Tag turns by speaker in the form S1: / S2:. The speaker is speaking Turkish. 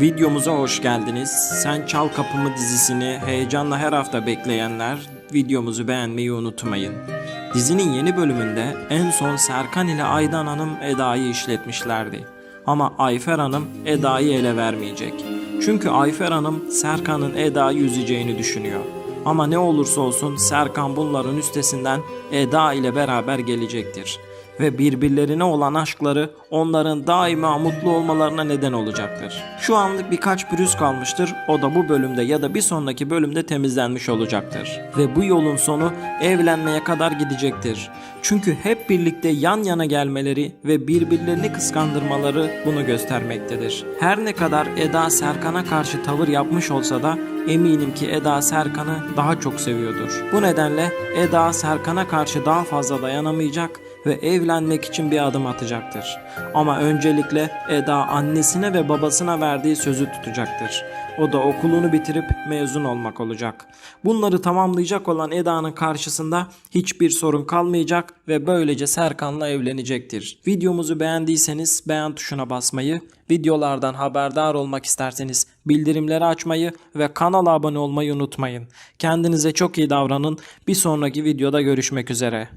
S1: Videomuza hoş geldiniz. Sen Çal Kapımı dizisini heyecanla her hafta bekleyenler videomuzu beğenmeyi unutmayın. Dizinin yeni bölümünde en son Serkan ile Aydan Hanım Eda'yı işletmişlerdi. Ama Ayfer Hanım Eda'yı ele vermeyecek. Çünkü Ayfer Hanım Serkan'ın Eda'yı üzeceğini düşünüyor. Ama ne olursa olsun Serkan bunların üstesinden Eda ile beraber gelecektir ve birbirlerine olan aşkları onların daima mutlu olmalarına neden olacaktır. Şu anlık birkaç pürüz kalmıştır. O da bu bölümde ya da bir sonraki bölümde temizlenmiş olacaktır. Ve bu yolun sonu evlenmeye kadar gidecektir. Çünkü hep birlikte yan yana gelmeleri ve birbirlerini kıskandırmaları bunu göstermektedir. Her ne kadar Eda Serkan'a karşı tavır yapmış olsa da eminim ki Eda Serkan'ı daha çok seviyordur. Bu nedenle Eda Serkan'a karşı daha fazla dayanamayacak ve evlenmek için bir adım atacaktır. Ama öncelikle Eda annesine ve babasına verdiği sözü tutacaktır. O da okulunu bitirip mezun olmak olacak. Bunları tamamlayacak olan Eda'nın karşısında hiçbir sorun kalmayacak ve böylece Serkan'la evlenecektir. Videomuzu beğendiyseniz beğen tuşuna basmayı, videolardan haberdar olmak isterseniz bildirimleri açmayı ve kanala abone olmayı unutmayın. Kendinize çok iyi davranın. Bir sonraki videoda görüşmek üzere.